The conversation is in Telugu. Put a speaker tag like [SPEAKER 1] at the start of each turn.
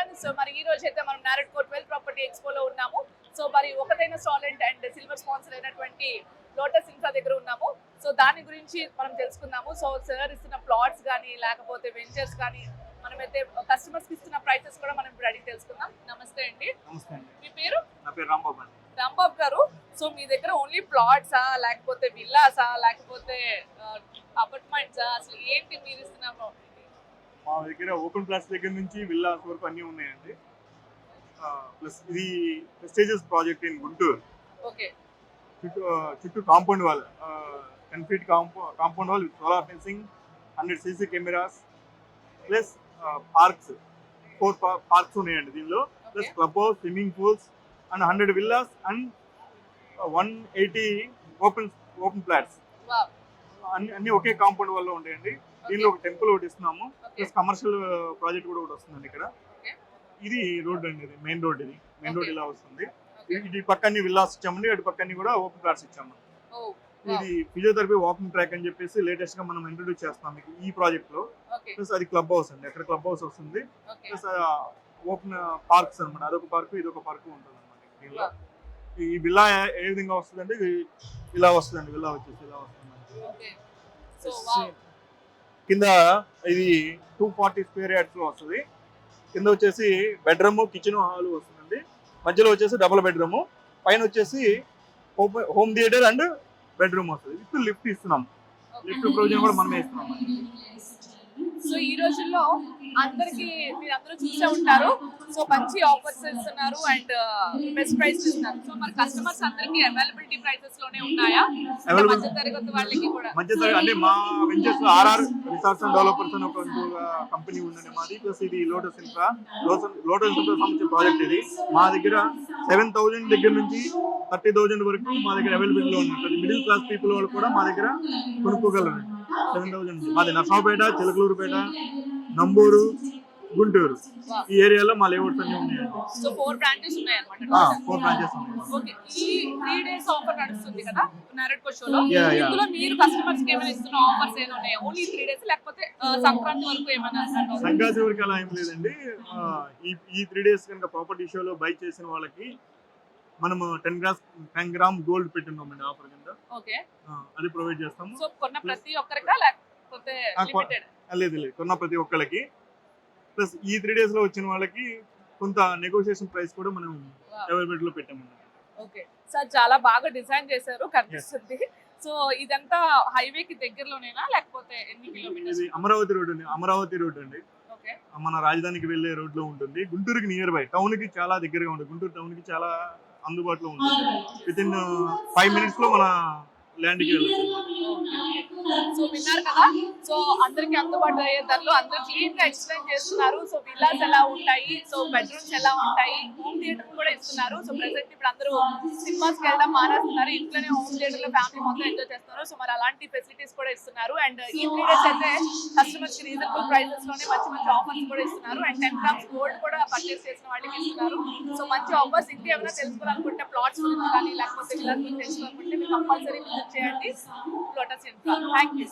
[SPEAKER 1] సెవెన్ సో మరి ఈ రోజు అయితే మనం నారెడ్ కోట్ ట్వెల్వ్ ప్రాపర్టీ ఎక్స్పోలో ఉన్నాము. సో మరి ఒకటైన స్టాలెంట్ అండ్ సిల్వర్ స్పాన్సర్ అయినటువంటి లోటస్ ఇన్ఫ్రా దగ్గర ఉన్నాము. సో దాని గురించి మనం తెలుసుకుందాము. సో సార్ ఇస్తున్న ప్లాట్స్ కానీ లేకపోతే వెంచర్స్ కానీ మనమైతే కస్టమర్స్కి ఇస్తున్న ప్రైసెస్ కూడా మనం ఇప్పుడు అడిగి తెలుసుకుందాం. నమస్తే అండి.
[SPEAKER 2] నమస్తే అండి.
[SPEAKER 1] మీ పేరు?
[SPEAKER 2] నా పేరు రాంబాబు అండి.
[SPEAKER 1] రాంబాబు గారు. సో మీ దగ్గర ఓన్లీ ప్లాట్సా లేకపోతే విల్లాసా లేకపోతే అపార్ట్మెంట్సా అసలు ఏంటి మీరు ఇస్తున్నాము
[SPEAKER 2] మా దగ్గర ఓపెన్ ప్లాస్ దగ్గర నుంచి విల్లాస్ వరకు అన్నీ ఉన్నాయండి. ప్లస్ ఇది prestigious project in Guntur
[SPEAKER 1] okay
[SPEAKER 2] చుట్టూ చుట్టూ compound wall ten feet కాంపౌ compound wall with solar fencing hundred CC cameras plus parks four parks ఉన్నాయండి దీనిలో. Plus club house swimming pools and hundred villas and one eighty open open flats అన్ని అన్ని ఒకే కాంపౌండ్ వల్ల ఉంటాయండి. దీనిలో ఒక టెంపుల్ ఒకటి ఇస్తున్నాము. ప్లస్ కమర్షియల్ ప్రాజెక్ట్ కూడా ఒకటి వస్తుందండి ఇక్కడ. ఇది రోడ్ అండి ఇది మెయిన్ రోడ్ ఇది. Main road. ఇలా వస్తుంది. ఇటు పక్కన్ని విల్లాస్ ఇచ్చామండి అటు పక్కన్ని కూడా ఓపెన్ ప్లాట్స్ ఇచ్చాము. ఇది ఫిజియోథెరపీ వాకింగ్ ట్రాక్ అని చెప్పేసి లేటెస్ట్గా మనం ఇంట్రొడ్యూస్ చేస్తున్నాం మీకు ఈ
[SPEAKER 1] ప్రాజెక్ట్లో.
[SPEAKER 2] ప్లస్ అది క్లబ్ హౌస్ అండి అక్కడ క్లబ్ హౌస్ వస్తుంది. ప్లస్ ఓపెన్ పార్క్స్ అన్నమాట. అదొక పార్క్ ఇదొక పార్క్ ఉంటుంది అనమాట దీనిలో. ఈ విల్లా ఏ విధంగా వస్తుందంటే ఇలా వస్తుందండి విల్లా వచ్చేసి ఇలా వస్తుంది కింద ఇది టూ ఫార్టీ స్క్వేర్ యార్డ్స్లో వస్తుంది. కింద వచ్చేసి బెడ్రూమ్ కిచెన్ హాల్ వస్తుందండి. మధ్యలో వచ్చేసి డబుల్ బెడ్రూమ్ పైన వచ్చేసి హోమ్ థియేటర్ అండ్ బెడ్రూమ్ వస్తుంది. విత్ లిఫ్ట్ ఇస్తున్నాం. లిఫ్ట్ ప్రొవిజన్ కూడా మనమే ఇస్తున్నాం.
[SPEAKER 1] సో ఈ రోజుల్లో అందరికి మీరు అందరూ చూసే ఉంటారు. సో మంచి ఆఫర్స్ ఇస్తున్నారు అండ్ బెస్ట్ ప్రైస్ ఇస్తున్నారు. సో మరి కస్టమర్స్ అందరికి అవైలబిలిటీ ప్రైసెస్లోనే ఉన్నాయా? మధ్య తరగతి వాళ్ళకి కూడా.
[SPEAKER 2] మధ్య తరగతి అంటే మా ventures RR resorts and developers అని ఒక కంపెనీ ఉందండి మాది. ప్లస్ ఇది లోటస్ ఇన్ఫ్రా లోటస్ ఇన్ఫ్రా సంబంధించిన ప్రాజెక్ట్ ఇది. మా దగ్గర సెవెన్ థౌజండ్ దగ్గర నుంచి థర్టీ థౌజండ్ వరకు మా దగ్గర అవైలబిలిటీలో ఉంది మిడిల్ క్లాస్ పీపుల్ వాళ్ళు కూడా మా దగ్గర కొనుక్కోగలరు. సెవెన్ థౌజండ్ మాది నర్సాపేట చిలకలూరుపేట నంబూరు గుంటూరు. ఈ ఏరియాలో మా లేఅవుట్స్ అన్ని ఉన్నాయండి.
[SPEAKER 1] సో ఫోర్ బ్రాంచెస్ ఉన్నాయి
[SPEAKER 2] ఫోర్ బ్రాంచెస్ ఉన్నాయి.
[SPEAKER 1] ఓకే. ఈ త్రీ డేస్ ఆఫర్ నడుస్తుంది కదా నారెడ్కో షోలో.
[SPEAKER 2] Yeah, yeah.
[SPEAKER 1] ఇందులో మీరు కస్టమర్స్కి ఏమైనా ఇస్తున్న ఆఫర్స్ ఏమైనా ఉన్నాయా? ఓన్లీ త్రీ డేస్ లేకపోతే ఆ, సంక్రాంతి వరకు ఏమైనా?
[SPEAKER 2] సంక్రాంతి వరకు అలా ఏం లేదండి. ఆ, ఈ ఈ త్రీ డేస్ కనుక ప్రాపర్టీ షోలో బై చేసిన వాళ్ళకి మనము ten grams ten gram gold పెట్టున్నామండి offer కింద.
[SPEAKER 1] ఓకే.
[SPEAKER 2] అది ప్రొవైడ్ చేస్తాము.
[SPEAKER 1] సో కొన్న ప్రతి ఒక్కరికా? లేకపోతే
[SPEAKER 2] ఆ, కొ-
[SPEAKER 1] లిమిటెడ్
[SPEAKER 2] ఆ, లేదు లేదు. కొన్న ప్రతి ఒక్కరికి ప్లస్ ఈ త్రీ డేస్లో వచ్చిన వాళ్ళకి కొంత నెగోషియేషన్ ప్రైస్ కూడా మనం అవైలబిలిటీ లో పెట్టామండి.
[SPEAKER 1] ఓకే. సార్ చాలా బాగా డిజైన్ చేశారు కనిపిస్తుంది. సో ఇదంతా హైవే కి దగ్గరలోనేనా? లేకపోతే ఎన్ని కిలోమీటర్స్
[SPEAKER 2] అమరావతి రోడ్ అండి. అమరావతి రోడ్ అండి. మన రాజధానికి వెళ్ళే రోడ్లో ఉంటుంది. గుంటూరుకి నియర్ బై టౌన్కి చాలా దగ్గరగా ఉంటుంది. గుంటూరు టౌన్కి చాలా అందుబాటులో ఉంటుంది. విత్ ఇన్ ఫైవ్ మినిట్స్లో మన ల్యాండ్కి వెళ్ళచ్చు.
[SPEAKER 1] సో విన్నారు కదా సో అందరికి అందుబాటులో అయ్యే ధరలు అందరూ క్లీన్గా ఎక్స్ప్లెయిన్ చేస్తున్నారు. సో విల్లాస్ ఎలా ఉంటాయి? సో బెడ్రూమ్స్ ఎలా ఉంటాయి? హోమ్ థియేటర్ కూడా ఇస్తున్నారు. సో ప్రెసెంట్ ఇప్పుడు అందరూ సినిమాస్కి వెళ్ళడం మానేస్తున్నారు. ఇంట్లోనే హోమ్ థియేటర్లో ఫ్యామిలీ మొత్తం ఎంజాయ్ చేస్తున్నారు. సో మరి అలాంటి ఫెసిలిటీస్ కూడా ఇస్తున్నారు. అండ్ ఈ త్రీ డేస్ అయితే కస్టమర్స్కి రీజనబుల్ ప్రైసెస్లోనే మంచి మంచి ఆఫర్స్ కూడా ఇస్తున్నారు. అండ్ టెన్ గ్రామ్స్ గోల్డ్ కూడా పర్చేస్ చేసిన వాళ్ళకి ఇస్తున్నారు. సో మంచి ఆఫర్స్ ఇంకేమైనా తెలుసుకోవాలనుకుంటే ప్లాట్స్ గురించి కానీ లేకపోతే విల్లాస్ గురించి తెలుసుకోవాలనుకుంటే మీరు కంపల్సరీ విజిట్ చేయండి. Lotus Infra thank you